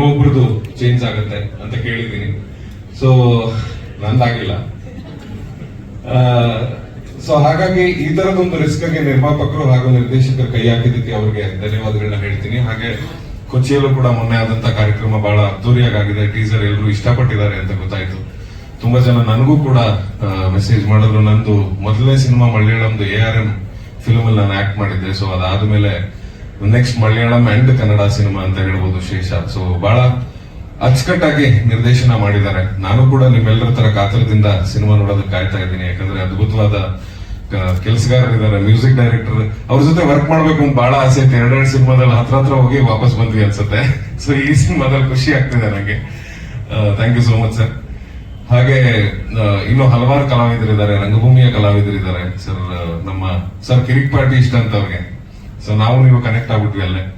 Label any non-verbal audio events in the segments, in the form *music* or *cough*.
ಒಬ್ಬರದು change ಆಗುತ್ತೆ ಅಂತ ಕೇಳಿದ್ದೀನಿ. ಸೊ ನಂದಾಗಿಲ್ಲ. ಸೊ ಹಾಗಾಗಿ ಈ ತರದೊಂದು ರಿಸ್ಕ್ಗೆ ನಿರ್ಮಾಪಕರು ಹಾಗೂ ನಿರ್ದೇಶಕರು ಕೈ ಹಾಕಿದ್ದಕ್ಕೆ ಅವರಿಗೆ ಧನ್ಯವಾದಗಳನ್ನ ಹೇಳ್ತೀನಿ. ಹಾಗೆ ಕೊಚ್ಚಿಯಲ್ಲೂ ಕೂಡ ಮೊನ್ನೆ ಆದಂತ ಕಾರ್ಯಕ್ರಮ ಬಹಳ ಅದ್ದೂರಿಯಾಗಿದೆ ಟೀಸರ್ ಎಲ್ಲರೂ ಇಷ್ಟಪಟ್ಟಿದ್ದಾರೆ ಅಂತ ಗೊತ್ತಾಯ್ತು. ತುಂಬಾ ಜನ ನನಗೂ ಕೂಡ ಮೆಸೇಜ್ ಮಾಡಿದ್ರು. ನಂದು ಮೊದಲನೇ ಸಿನಿಮಾ ಮಲಯಾಳಂದು ಎ ಆರ್ ಎಂ ಫಿಲ್ಮ್ ಅಲ್ಲಿ ನಾನು ಆಕ್ಟ್ ಮಾಡಿದ್ದೆ. ಸೊ ಅದಾದ್ಮೇಲೆ next Malayalam and Kannada cinema ಅಂತ ಹೇಳ್ಬೋದು ಶೇಷ. ಸೊ ಬಹಳ ಅಚ್ಚುಕಟ್ಟಾಗಿ ನಿರ್ದೇಶನ ಮಾಡಿದ್ದಾರೆ. ನಾನು ಕೂಡ ನಿಮ್ಮೆಲ್ಲರ ತರ ಕಾತರದಿಂದ ಸಿನಿಮಾ ನೋಡೋದಕ್ಕೆ ಕಾಯ್ತಾ ಇದ್ದೀನಿ. ಯಾಕಂದ್ರೆ ಅದ್ಭುತವಾದ ಕೆಲಸಗಾರರಿದ್ದಾರೆ ಮ್ಯೂಸಿಕ್ ಡೈರೆಕ್ಟರ್ ಅವ್ರ ಜೊತೆ ವರ್ಕ್ ಮಾಡ್ಬೇಕು ಅಂತ ಬಹಳ ಆಸೆ ಇತ್ತು. ಎರಡೆರಡು ಸಿನಿಮಾದಲ್ಲಿ ಹತ್ರ ಹತ್ರ ಹೋಗಿ ವಾಪಸ್ ಬಂದ್ವಿ ಅನ್ಸುತ್ತೆ. ಸೊ ಈ ಸಿನಿಮಾದಲ್ಲಿ ಖುಷಿ ಆಗ್ತಿದೆ ನನಗೆ. Thank you so much sir ಹಾಗೆ ಇನ್ನು ಹಲವಾರು ಕಲಾವಿದರಿದ್ದಾರೆ. ರಂಗಭೂಮಿಯ ಕಲಾವಿದರಿದ್ದಾರೆ. ಸರ್ ನಮ್ಮ ಸರ್ ಕಿರಿಕ್ ಪಾರ್ಟಿ ಇಷ್ಟ ಅಂತ ಅವ್ರಿಗೆ. ಸೊ ನಾವು ನೀವು ಕನೆಕ್ಟ್ ಆಗ್ಬಿಟ್ವಿ ಅಲ್ಲೇ. *laughs*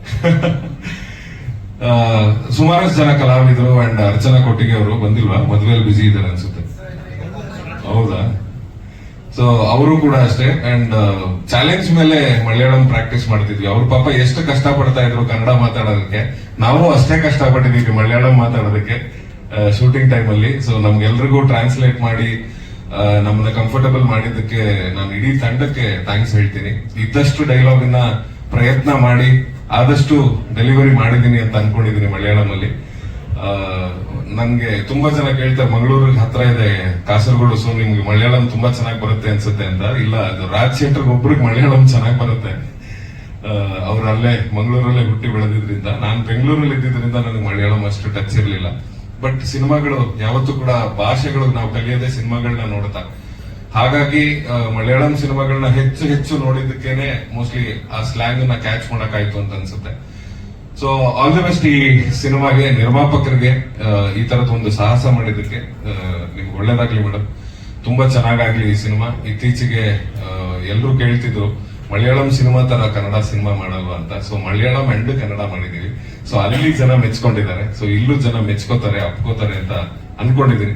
ಸುಮಾರಷ್ಟು ಜನ ಕಲಾವಿದರು ಅಂಡ್ ಅರ್ಚನಾ ಕೊಟ್ಟಿಗೆ ಅವರು ಬಂದಿಲ್ವಾ? ಮದುವೆಯಲ್ಲಿ ಬಿಸಿ ಇದ್ದಾರೆ ಅನ್ಸುತ್ತೆ. ಹೌದಾ? ಸೊ ಅವರು ಕೂಡ ಅಷ್ಟೇ ಅಂಡ್ ಚಾಲೆಂಜ್ ಮೇಲೆ ಮಲಯಾಳಂ ಪ್ರಾಕ್ಟೀಸ್ ಮಾಡ್ತಿದ್ವಿ. ಅವ್ರ ಪಾಪ ಎಷ್ಟು ಕಷ್ಟ ಪಡ್ತಾ ಇದ್ರು ಕನ್ನಡ ಮಾತಾಡೋದಕ್ಕೆ. ನಾವು ಅಷ್ಟೇ ಕಷ್ಟ ಪಟ್ಟಿದೀವಿ ಮಲಯಾಳಂ ಮಾತಾಡೋದಕ್ಕೆ ಶೂಟಿಂಗ್ ಟೈಮ್ ಅಲ್ಲಿ. ಸೊ ನಮ್ಗೆಲ್ರಿಗೂ ಟ್ರಾನ್ಸ್ಲೇಟ್ ಮಾಡಿ ನಮ್ಮನ್ನ ಕಂಫರ್ಟಬಲ್ ಮಾಡಿದ್ದಕ್ಕೆ ನಾನು ಇಡೀ ತಂಡಕ್ಕೆ ಥ್ಯಾಂಕ್ಸ್ ಹೇಳ್ತೀನಿ. ಇದ್ದಷ್ಟು ಡೈಲಾಗ್ ಪ್ರಯತ್ನ ಮಾಡಿ ಆದಷ್ಟು ಡೆಲಿವರಿ ಮಾಡಿದ್ದೀನಿ ಅಂತ ಅನ್ಕೊಂಡಿದ್ದೀನಿ ಮಲಯಾಳಂ ಅಲ್ಲಿ ಆ, ನನ್ಗೆ ತುಂಬಾ ಜನ ಕೇಳ್ತಾರೆ ಮಂಗಳೂರಿಗೆ ಹತ್ರ ಇದೆ ಕಾಸರಗೋಡು ಸೊ ನಿಮ್ಗೆ ಮಲಯಾಳಂ ತುಂಬಾ ಚೆನ್ನಾಗಿ ಬರುತ್ತೆ ಅನ್ಸುತ್ತೆ ಅಂತ. ಇಲ್ಲ ಅದು ರಾಜ್ ಶೆಟ್ಟರ್ಗೆ ಒಬ್ರಿಗೆ ಮಲಯಾಳಂ ಚೆನ್ನಾಗಿ ಬರುತ್ತೆ. ಅವ್ರು ಅಲ್ಲೇ ಮಂಗಳೂರಲ್ಲೇ ಹುಟ್ಟಿ ಬೆಳೆದಿದ್ರಿಂದ ನಾನು ಬೆಂಗಳೂರಲ್ಲಿ ಇದ್ದಿದ್ರಿಂದ ನನಗೆ ಮಲಯಾಳಂ ಅಷ್ಟು ಟಚ್ ಇರಲಿಲ್ಲ. ಬಟ್ ಸಿನಿಮಾಗಳು ಯಾವತ್ತೂ ಕೂಡ ಭಾಷೆಗಳು ನಾವು ಕಲಿಯೋದೇ ಸಿನಿಮಾಗಳನ್ನ ನೋಡ್ತಾ ಹಾಗಾಗಿ ಮಲಯಾಳಂ ಸಿನಿಮಾಗಳನ್ನ ಹೆಚ್ಚು ಹೆಚ್ಚು ನೋಡಿದ್ದಕ್ಕೇನೆ ಮೋಸ್ಟ್ಲಿ ಆ ಸ್ಲ್ಯಾಂಗ್ನ ಕ್ಯಾಚ್ ಮಾಡಕ್ಕಾಯ್ತು ಅಂತ ಅನ್ಸುತ್ತೆ. ಸೊ ಆಲ್ ದಿ ಬೆಸ್ಟ್ ಈ ಸಿನಿಮಾಗೆ ನಿರ್ಮಾಪಕರಿಗೆ ಈ ತರದ ಒಂದು ಸಾಹಸ ಮಾಡಿದ್ದಕ್ಕೆ ಆ, ನಿಮ್ಗೆ ಒಳ್ಳೇದಾಗ್ಲಿ ಮೇಡಮ್ ತುಂಬಾ ಚೆನ್ನಾಗಾಗ್ಲಿ ಈ ಸಿನಿಮಾ. ಇತ್ತೀಚೆಗೆ ಎಲ್ಲರೂ ಕೇಳ್ತಿದ್ರು ಮಲಯಾಳಂ ಸಿನಿಮಾ ತರ ಕನ್ನಡ ಸಿನಿಮಾ ಮಾಡಲ್ವಾ ಅಂತ. ಸೊ ಮಲಯಾಳಂ ಅಂಡ್ ಕನ್ನಡ ಮಾಡಿದೀವಿ ಸೊ ಅಲ್ಲಿ ಜನ ಮೆಚ್ಕೊಂಡಿದ್ದಾರೆ. ಸೊ ಇಲ್ಲೂ ಜನ ಮೆಚ್ಕೋತಾರೆ ಅಪ್ಕೋತಾರೆ ಅಂತ ಅನ್ಕೊಂಡಿದ್ದೀನಿ.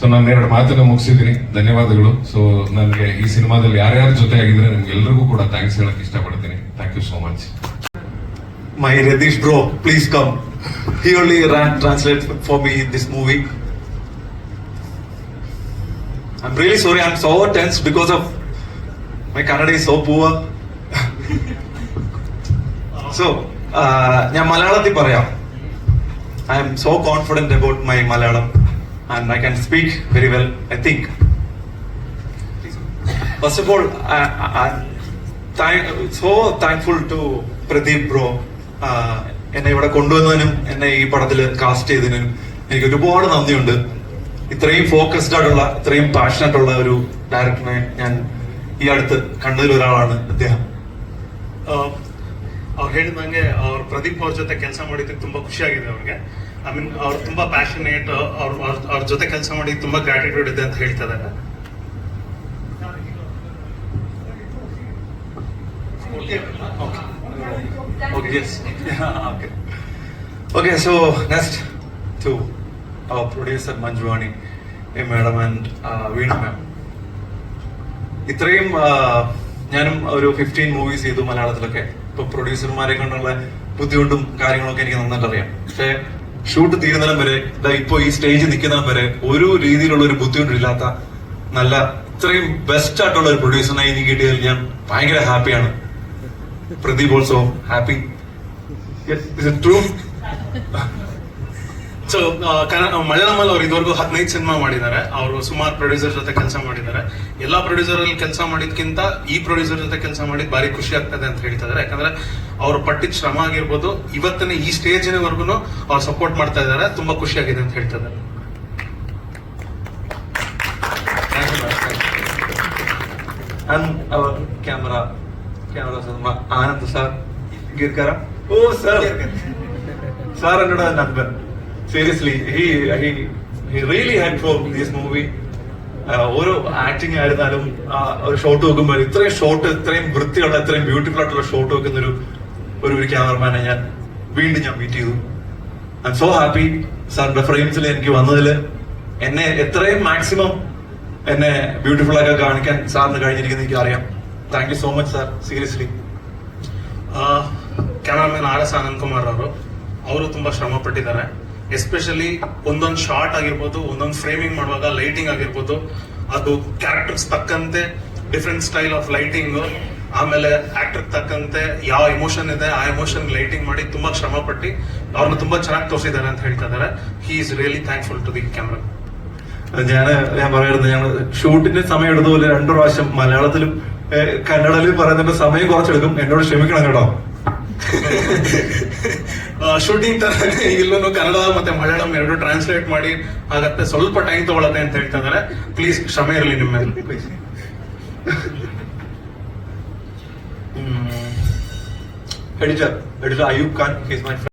ಸೊ ನಾನು ಎರಡು ಮಾತನ್ನ ಮುಗಿಸಿದ್ದೀನಿ ಧನ್ಯವಾದಗಳು ಸೊ ನನಗೆ ಈ ಸಿನಿಮಾದಲ್ಲಿ ಯಾರ್ಯಾರ ಜೊತೆ ಆಗಿದ್ರೆ ನಿಮ್ಗೆ ಎಲ್ರಿಗೂ ಕೂಡ ಥ್ಯಾಂಕ್ಸ್ ಹೇಳಕ್ ಇಷ್ಟಪಡ್ತೀನಿ thank you so much My Radish bro, please come. He only ran translate for me in this movie. I'm really sorry, I'm so tense because of my Kannada is so poor. so, uh, ഞാൻ മലയാളത്തിൽ പറയാം I am so confident about my Malayalam and I can speak very well I think first of all so thankful to Pradeep bro എന്നെ ഇവിടെ കൊണ്ടുവന്നതിനും എന്നെ ഈ പടത്തിൽ cast ചെയ്തതിനും എനിക്ക് ഒരുപാട് നന്ദിയുണ്ട് ഇത്രയും ഫോക്കസ്ഡ് ആയിട്ടുള്ള ഇത്രയും പാഷനറ്റ് ഉള്ള ഒരു ഡയറക്ടറിനെ ഞാൻ ഈ അടുത്ത് കണ്ടതിൽ ഒരാളാണ് അദ്ദേഹം ಅವ್ರು ಹೇಳಿದಂಗೆ ಅವ್ರ ಪ್ರದೀಪ್ ಅವ್ರ ಜೊತೆ ಕೆಲಸ ಮಾಡಿದ್ದಕ್ಕೆ ತುಂಬಾ ಖುಷಿ ಆಗಿದೆ ಅವ್ರಿಗೆ ಐ ಮೀನ್ ಅವ್ರು ತುಂಬಾ ಪ್ಯಾಷನೇಟ್ ಅವ್ರ ಅವ್ರ ಜೊತೆ ಕೆಲಸ ಮಾಡಿ ತುಂಬಾ ಗ್ರಾಟಿಟ್ಯೂಡ್ ಇದೆ ಅಂತ ಹೇಳ್ತಾ ಇದ್ದಾರೆ Okay, yes. okay. Okay, so next to our producer Manjuani, a madam and uh, Veenu ma'am. ഇത്രയും ആ, ഞാനും ഒരു ഫിഫ്റ്റീൻ മൂവീസ് ചെയ്തു മലയാളത്തിലൊക്കെ ഇപ്പൊ പ്രൊഡ്യൂസർമാരെ കൊണ്ടുള്ള ബുദ്ധിമുട്ടും കാര്യങ്ങളൊക്കെ എനിക്ക് നന്നായിട്ട് അറിയാം പക്ഷെ ഷൂട്ട് തീരുന്നിടം വരെ ഇപ്പോ ഈ സ്റ്റേജിൽ നിൽക്കുന്നിടം വരെ ഒരു രീതിയിലുള്ള ഒരു ബുദ്ധിമുട്ടില്ലാത്ത നല്ല ഇത്രയും ബെസ്റ്റ് ആയിട്ടുള്ള ഒരു പ്രൊഡ്യൂസറിനെ എനിക്ക് കിട്ടിയതിൽ ഞാൻ ഭയങ്കര ഹാപ്പിയാണ് Pradeep also happy true so Kannada ಮಲಯಾಳಮಲ್ಲಿ ಅವ್ರು ಇದುವರೆಗೂ ಹದಿನೈದು ಸಿನಿಮಾ ಮಾಡಿದ್ದಾರೆ. ಅವರು ಸುಮಾರು ಪ್ರೊಡ್ಯೂಸರ್ ಜೊತೆ ಕೆಲಸ ಮಾಡಿದ್ದಾರೆ. ಎಲ್ಲಾ ಪ್ರೊಡ್ಯೂಸರ್ ಅಲ್ಲಿ ಕೆಲಸ ಮಾಡಿದ್ಕಿಂತ ಈ ಪ್ರೊಡ್ಯೂಸರ್ ಜೊತೆ ಕೆಲಸ ಮಾಡಿದ್ ಭಾರಿ ಖುಷಿ ಆಗ್ತದೆ ಅಂತ ಹೇಳ್ತಾ ಇದ್ದಾರೆ. ಯಾಕಂದ್ರೆ ಅವ್ರು ಪಟ್ಟಿದ ಶ್ರಮ ಆಗಿರ್ಬೋದು ಇವತ್ತಿನ ಈ ಸ್ಟೇಜಿನವರೆಗೂ ಅವ್ರು ಸಪೋರ್ಟ್ ಮಾಡ್ತಾ ಇದ್ದಾರೆ. ತುಂಬಾ ಖುಷಿ ಆಗಿದೆ ಅಂತ ಹೇಳ್ತಾ ಇದ್ದಾರೆ. ಅವರ್ ಕ್ಯಾಮರಾ ಕ್ಯಾಮರಾ ಆನಂದ್ ಸರ್ ಗಿರ್ಕರ ಓ ಸರ್ ಸರ್ ಅನ್ನೋಡ ನನ್ಬನ್ seriously he he he really had for this movie ഓരോ ആക്ടിങ് ആയിരുന്നാലും ആ, ഒരു ഷോട്ട് വെക്കുമ്പോൾ ഇത്രയും ഷോട്ട് ഇത്രയും വൃത്തിയുള്ള ഇത്രയും ബ്യൂട്ടിഫുൾ ആയിട്ടുള്ള ഷോട്ട് വെക്കുന്ന ഒരു ഒരു ഒരു ക്യാമറമാനെ ഞാൻ വീണ്ടും ഞാൻ മീറ്റ് ചെയ്തു ഐ എം സോ ഹാപ്പി സാറിന്റെ ഫ്രെയിംസിൽ എനിക്ക് വന്നതിൽ എന്നെ എത്രയും മാക്സിമം എന്നെ ബ്യൂട്ടിഫുൾ ആക്കി കാണിക്കാൻ സാറിന് കഴിഞ്ഞിരിക്കുന്ന എനിക്ക് അറിയാം thank you so much sir seriously cameraman R S Anand Kumar ಅವರು ಅವರು ತುಂಬಾ ಶ್ರಮ ಪಟ್ಟಿದ್ದಾರೆ ಎಸ್ಪೆಷಲಿ ಒಂದೊಂದು ಶಾರ್ಟ್ ಆಗಿರ್ಬೋದು ಒಂದೊಂದು ಫ್ರೇಮಿಂಗ್ ಮಾಡುವಾಗ ಲೈಟಿಂಗ್ ಆಗಿರ್ಬೋದು ಅದು ಕ್ಯಾರೆಕ್ಟರ್ಸ್ ತಕ್ಕಂತೆ ಡಿಫ್ರೆಂಟ್ ಸ್ಟೈಲ್ ಆಫ್ ಲೈಟಿಂಗ್ ಆಮೇಲೆ ಆಕ್ಟರ್ ತಕ್ಕಂತೆ ಯಾವ എമോഷൻ ಇದೆ ಆ ಎಮೋಷನ್ ಲೈಟಿಂಗ್ ಮಾಡಿ ತುಂಬಾ ಶ್ರಮ ಪಟ್ಟು ಅವ್ರನ್ನ ತುಂಬಾ ಚೆನ್ನಾಗಿ ತೋರಿಸಿದ್ದಾರೆ ಅಂತ ಹೇಳ್ತಾ ಇದ್ದಾರೆ he is really thankful to the camera ഞാൻ ഞാൻ പറയുന്നത് ഞങ്ങൾ ഷൂട്ടിന് സമയം എടുത്തപോലെ രണ്ടു പ്രാവശ്യം മലയാളത്തിലും ഏഹ്, കന്നഡയിലും പറയുന്നതിന്റെ സമയം കുറച്ചെടുക്കും എന്നോട് ക്ഷമിക്കണം കേട്ടോ ಶೂಟಿಂಗ್ ತರ ಇಲ್ಲೂ ಕನ್ನಡ ಮತ್ತೆ ಮಲಯಾಳಂ ಎರಡು ಟ್ರಾನ್ಸ್ಲೇಟ್ ಮಾಡಿ ಆಗತ್ತೆ. ಸ್ವಲ್ಪ ಟೈಮ್ ತಗೊಳತ್ತೆ ಅಂತ ಹೇಳ್ತಾ ಇದ್ದಾರೆ. ಪ್ಲೀಸ್ ಕ್ಷಮೆ ಇರಲಿ ನಿಮ್ಮ ಮೇಲೆ. Please Khadija, Khadija Ayub Khan.